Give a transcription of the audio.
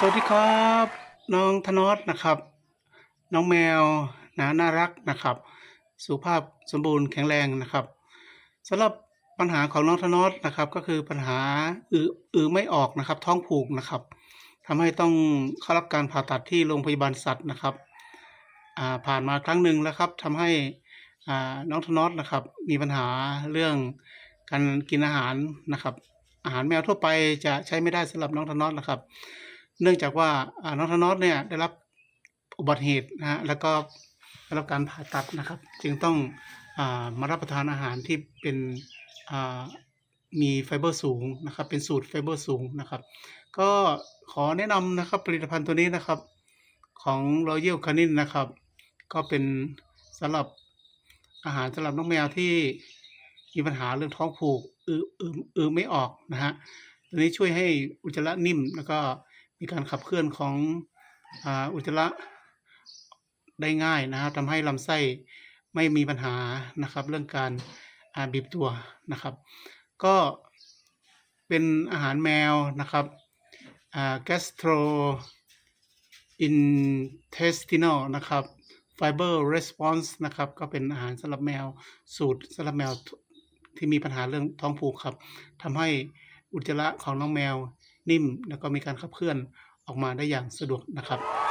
สวัสดีครับน้องธนอสนะครับ น้องแมวนะน่ารักนะครับ สุภาพสมบูรณ์แข็งแรงนะครับสำหรับปัญหาของน้องธนอสนะครับ ก็คือปัญหาอืออือไม่ออกนะครับ ท้องผูกนะครับทำให้ต้องเข้ารับการผ่าตัดที่โรงพยาบาลสัตว์นะครับอ่าผ่านมาครั้งหนึ่งแล้วครับทำให้อ่าน้องธนอสนะครับ มีปัญหาเรื่องการกินอาหารนะครับ อาหารแมวทั่วไปจะใช้ไม่ได้สำหรับน้องธนอสนะครับ เนื่องจากว่าอ่าน้องธนอสเนี่ยได้รับอุบัติเหตุนะฮะแล้วก็ได้รับการผ่าตัดนะครับ จึงต้องอมารับประทานอาหารที่เป็นมีไฟเบอร์สูงนะครับ เป็นสูตรไฟเบอร์สูงนะครับ ก็ขอแนะนำนะครับผลิตภัณฑ์ตัวนี้นะครับ ของ Royal Canin นะครับ ก็เป็นสำหรับอาหารสำหรับน้องแมวที่มีปัญหาเรื่องท้องผูกอืออืออือไม่ออกนะฮะตัวนี้ช่วยให้อุจจาระนิ่มแล้วก็ มีการขับเคลื่อนของอ,อุจจาระได้ง่ายนะครับทำให้ลำไส้ไม่มีปัญหานะครับ เรื่องการาบีบตัวนะครับ ก็เป็นอาหารแมวนะครับ gastro intestinal นะครับ fiber response นะครับ ก็เป็นอาหารสำหรับแมวสูตรสำหรับแมวที่มีปัญหาเรื่องท้องผูกครับทำให้อุจจาระของน้องแมว นิ่ม แล้วก็มีการขับเคลื่อนออกมาได้อย่างสะดวกนะครับ